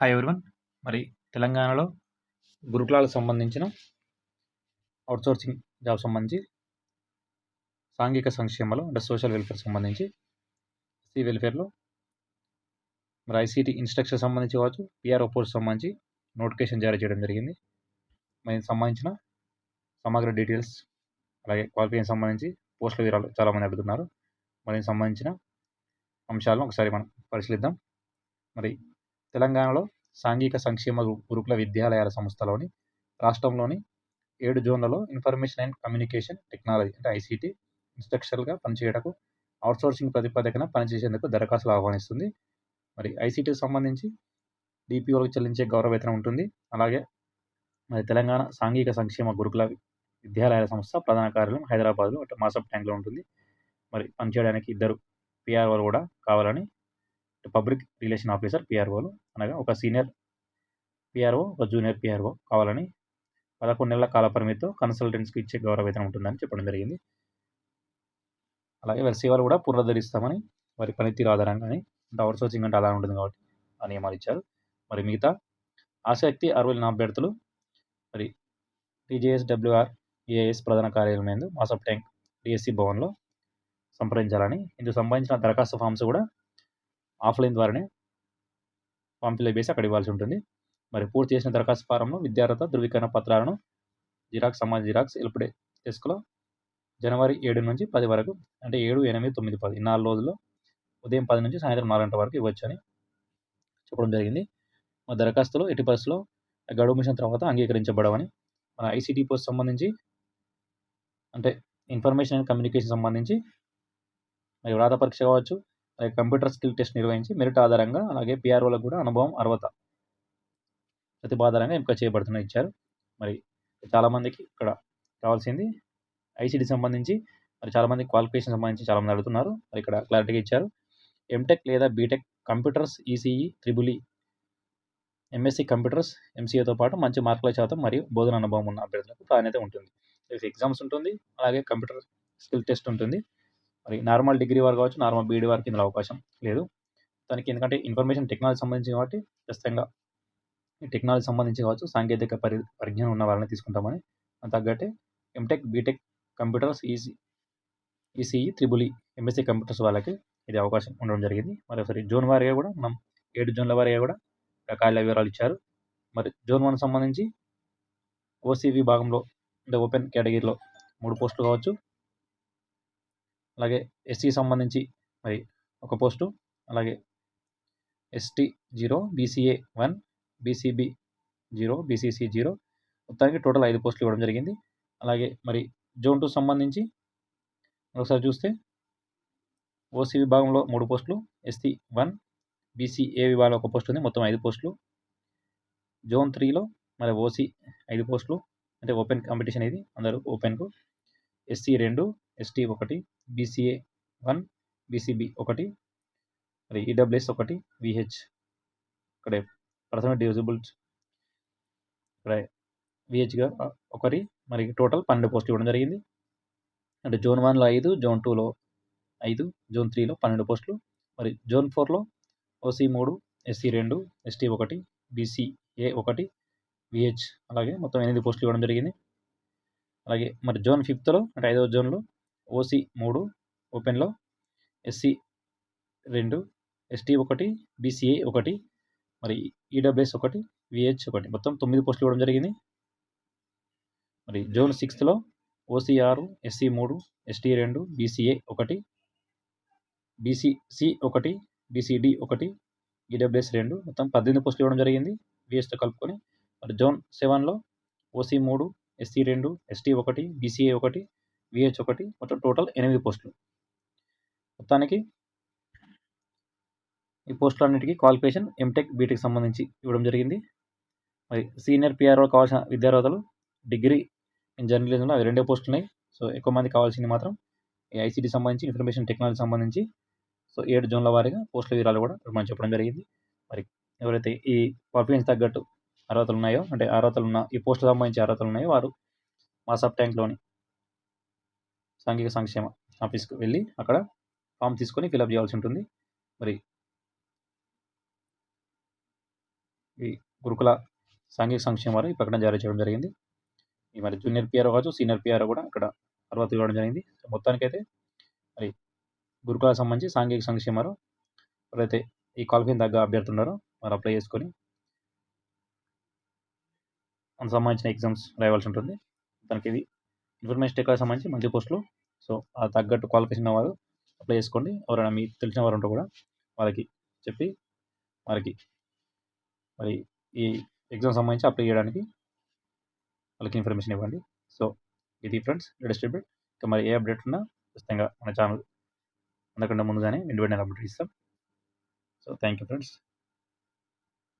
Hi everyone మరి తెలంగాణలో గురుకులాలకు సంబంధించిన అవుట్సోర్సింగ్ జాబ్ సంబంధించి సాంఘిక సంక్షేమలో అంటే సోషల్ వెల్ఫేర్ సంబంధించి సి వెల్ఫేర్లో మరి ఐసీటీ ఇన్స్ట్రక్షన్ సంబంధించి కావచ్చు పిఆర్ఓ పోస్ట్ సంబంధించి నోటిఫికేషన్ జారీ చేయడం జరిగింది. మరి సంబంధించిన సమగ్ర డీటెయిల్స్ అలాగే క్వాలిఫికేషన్ సంబంధించి పోస్టుల వివరాలు చాలామంది అడుగుతున్నారు. మరి సంబంధించిన అంశాలను ఒకసారి మనం పరిశీలిద్దాం. మరి తెలంగాణలో సాంఘిక సంక్షేమ గురుకుల విద్యాలయాల సంస్థలోని రాష్ట్రంలోని ఏడు జోన్లలో ఇన్ఫర్మేషన్ అండ్ కమ్యూనికేషన్ టెక్నాలజీ అంటే ఐసీటీ ఇన్స్ట్రక్షన్గా పనిచేయటకు అవుట్సోర్సింగ్ ప్రతిపాదకన పనిచేసేందుకు దరఖాస్తులు ఆహ్వానిస్తుంది. మరి ఐసీటీకి సంబంధించి డిపిఓలకు చెల్లించే గౌరవవేతనం ఉంటుంది. అలాగే మరి తెలంగాణ సాంఘిక సంక్షేమ గురుకుల విద్యాలయాల సంస్థ ప్రధాన కార్యాలయం హైదరాబాద్లో అంటే మాసప్ ట్యాంక్లో ఉంటుంది. మరి పనిచేయడానికి ఇద్దరు పిఆర్ఓలు కూడా కావాలని పబ్లిక్ రిలేషన్ ఆఫీసర్ పిఆర్ఓలు అనగా ఒక సీనియర్ పిఆర్ఓ ఒక జూనియర్ పిఆర్ఓ కావాలని పదకొండు నెలల కాల పరిమితితో కన్సల్టెంట్స్కి ఇచ్చే గౌరవ వేతనం ఉంటుందని చెప్పడం జరిగింది. అలాగే వారి సేవలు కూడా పునరుద్ధరిస్తామని వారి పనితీరు ఆధారంగానే అంటే అవుట్ సోర్సింగ్ అంటే అలా ఉంటుంది కాబట్టి ఆ నియమాలు ఇచ్చారు. మరి మిగతా ఆసక్తి అరవై అభ్యర్థులు మరి టీజేఎస్ డబ్ల్యూఆర్ ఏఎస్ ప్రధాన కార్యాలయం ఎందు మాసప్ ట్యాంక్ డిఎస్సి భవన్లో సంప్రదించాలని ఇందుకు సంబంధించిన దరఖాస్తు ఫామ్స్ కూడా ఆఫ్లైన్ ద్వారానే ఫామ్ ఫిల్అప్ చేసి అక్కడ ఇవ్వాల్సి ఉంటుంది. మరి పూర్తి చేసిన దరఖాస్తు ఫారంలో విద్యార్హత ధృవీకరణ పత్రాలను జిరాక్స్ సమాజ జిరాక్స్ ఇప్పుడే తీసుకులో జనవరి ఏడు నుంచి పది వరకు అంటే ఏడు ఎనిమిది తొమ్మిది పది నాలుగు రోజుల్లో ఉదయం పది నుంచి సాయంత్రం నాలుగు గంటల వరకు ఇవ్వచ్చని చెప్పడం జరిగింది. మా దరఖాస్తులో ఎట్టి పరిస్థితుల్లో గడువు మిషన్ తర్వాత అంగీకరించబడవని మన ఐసీటీ పోస్ట్ సంబంధించి అంటే ఇన్ఫర్మేషన్ అండ్ కమ్యూనికేషన్ సంబంధించి మరి వ్రాత పరీక్ష కావచ్చు కంప్యూటర్ స్కిల్ టెస్ట్ నిర్వహించి మెరిట్ ఆధారంగా అలాగే పిఆర్ఓలకు కూడా అనుభవం అర్హత ప్రతిపాదనంగా ఎంపిక చేయబడుతున్న ఇచ్చారు. మరి చాలామందికి ఇక్కడ కావాల్సింది ఐసీటీ సంబంధించి మరి చాలామంది క్వాలిఫికేషన్ సంబంధించి చాలామంది అడుగుతున్నారు. మరి ఇక్కడ క్లారిటీగా ఇచ్చారు. ఎంటెక్ లేదా BTech computers ECE triple E MSc computers ఎంసీఏతో పాటు మంచి మార్కుల శాతం మరియు బోధన అనుభవం ఉన్న అభ్యర్థులకు ప్రాధాన్యత ఉంటుంది. ఎగ్జామ్స్ ఉంటుంది అలాగే కంప్యూటర్ స్కిల్ టెస్ట్ ఉంటుంది. మరి నార్మల్ డిగ్రీ వారు కావచ్చు నార్మల్ బీడీ వారికి ఇందులో అవకాశం లేదు. దానికి ఎందుకంటే ఇన్ఫర్మేషన్ టెక్నాలజీ సంబంధించి కాబట్టి ఖచ్చితంగా ఈ టెక్నాలజీ సంబంధించి కావచ్చు సాంకేతిక పరి పరిజ్ఞానం ఉన్న వాళ్ళని తీసుకుంటామని. తగ్గట్టే MTech BTech computers EC ECE triple E MSc computers వాళ్ళకి ఇది అవకాశం ఉండడం జరిగింది. మరి ఒకసారి జోన్ వారిగా కూడా మనం ఏడు జోన్ల వారిగా కూడా రకాల వివరాలు ఇచ్చారు. మరి జోన్ వన్ సంబంధించి ఓసీవీ భాగంలో అంటే ఓపెన్ కేటగిరీలో మూడు పోస్టులు కావచ్చు. అలాగే ఎస్సీ సంబంధించి మరి ఒక పోస్టు అలాగే ST zero BCA one BCB zero BCC zero మొత్తానికి టోటల్ ఐదు పోస్టులు ఇవ్వడం జరిగింది. అలాగే మరి జోన్ టూ సంబంధించి ఒకసారి చూస్తే ఓసీ విభాగంలో మూడు పోస్టులు ఎస్టీ వన్ బీసీఏ విభాగంలో ఒక పోస్ట్ ఉంది మొత్తం ఐదు పోస్టులు. జోన్ త్రీలో మరి ఓసీ ఐదు పోస్టులు అంటే ఓపెన్ కాంపిటీషన్ ఇది అందరూ ఓపెన్కు. ఎస్సీ రెండు ఎస్టీ ఒకటి బీసీఏ వన్ బీసీబీ ఒకటి మరి ఈడబ్ల్యూఎస్ ఒకటి విహెచ్ ఇక్కడ పర్సనల్ డివిజిబుల్స్ ఇక్కడ విహెచ్గా ఒకరి మరి టోటల్ పన్నెండు పోస్టులు ఇవ్వడం జరిగింది. అంటే జోన్ వన్లో ఐదు జోన్ టూలో ఐదు జోన్ త్రీలో పన్నెండు పోస్టులు మరి జోన్ ఫోర్లో ఓసీ మూడు ఎస్సీ రెండు ఎస్టీ ఒకటి బీసీఏ ఒకటి విహెచ్ అలాగే మొత్తం ఎనిమిది పోస్టులు ఇవ్వడం జరిగింది. అలాగే మరి జోన్ ఫిఫ్త్లో అంటే ఐదవ జోన్లో ఓసీ మూడు ఓపెన్లో ఎస్సీ రెండు ఎస్టీ ఒకటి బీసీఏ ఒకటి మరి ఈడబ్ల్యూఎస్ ఒకటి విహెచ్ ఒకటి. మొత్తం తొమ్మిది పోస్టులు ఇవ్వడం జరిగింది. మరి జోన్ సిక్స్త్లో ఓసీ ఆరు ఎస్సీ మూడు ఎస్టీ రెండు బీసీఏ ఒకటి బీసీసీ ఒకటి బీసీడి ఒకటి ఈడబ్ల్యూఎస్ రెండు. మొత్తం పద్దెనిమిది పోస్టులు ఇవ్వడం జరిగింది విహెచ్తో కలుపుకొని. మరి జోన్ సెవెన్లో ఓసీ మూడు ఎస్సీ రెండు ఎస్టీ ఒకటి బీసీఏ ఒకటి విహెచ్ ఒకటి మొత్తం టోటల్ ఎనిమిది పోస్టులు. మొత్తానికి ఈ పోస్టులన్నిటికీ క్వాలిఫికేషన్ ఎంటెక్ బీటెక్ సంబంధించి ఇవ్వడం జరిగింది. మరి సీనియర్ పిఆర్ఓ కావాల్సిన విద్యార్థులు డిగ్రీ ఇన్ జర్నలిజంలో అవి రెండే పోస్టులు ఉన్నాయి సో ఎక్కువ మంది కావాల్సింది మాత్రం ఈ ఐసీటీ సంబంధించి ఇన్ఫర్మేషన్ టెక్నాలజీ సంబంధించి సో ఏడు జోన్ల వారీగా పోస్టుల వివరాలు కూడా మనం చెప్పడం జరిగింది. మరి ఎవరైతే ఈ క్వాలిఫికేషన్ తగ్గట్టు అర్హతలు ఉన్నాయో అంటే అర్హతలు ఉన్న ఈ పోస్టులకు సంబంధించి అర్హతలు ఉన్నాయో వారు మా సబ్ ట్యాంక్లోని సాంఘిక సంక్షేమ ఆఫీస్కి వెళ్ళి అక్కడ ఫామ్ తీసుకొని ఫిలప్ చేయాల్సి ఉంటుంది. మరి ఈ గురుకుల సాంఘిక సంక్షేమ వారు ఈ ప్రకటన జారీ చేయడం జరిగింది. ఈ మరి జూనియర్ పిఆర్ఓ కావచ్చు సీనియర్ పిఆర్ఓ కూడా ఇక్కడ అర్హత ఇవ్వడం జరిగింది. మొత్తానికైతే మరి గురుకుల సంబంధించి సాంఘిక సంక్షేమ వారు ఎవరైతే ఈ క్వాలిఫైన్ తగ్గ అభ్యర్థి ఉన్నారో వారు అప్లై చేసుకొని అందుకు సంబంధించిన ఎగ్జామ్స్ రాయవలసి ఉంటుంది. దానికి ఇది ఇన్ఫర్మేషన్ టెక్నాలజీ సంబంధించి మంచి పోస్టులు సో ఆ తగ్గట్టు క్వాలిఫికేషన్ వారు అప్లై చేసుకోండి. ఎవరైనా మీకు తెలిసిన వారు ఉంటే కూడా వాళ్ళకి చెప్పి వారికి మరి ఈ ఎగ్జామ్ సంబంధించి అప్లై చేయడానికి వాళ్ళకి ఇన్ఫర్మేషన్ ఇవ్వండి. సో ఇది ఫ్రెండ్స్ లేటెస్ట్ అప్డేట్ ఇంకా మరి ఏ అప్డేట్ ఉన్నా ఖచ్చితంగా మన ఛానల్ అందకుండా ముందుగానే వెంట వెంటనే అప్డేట్ ఇస్తాం. So thank you friends.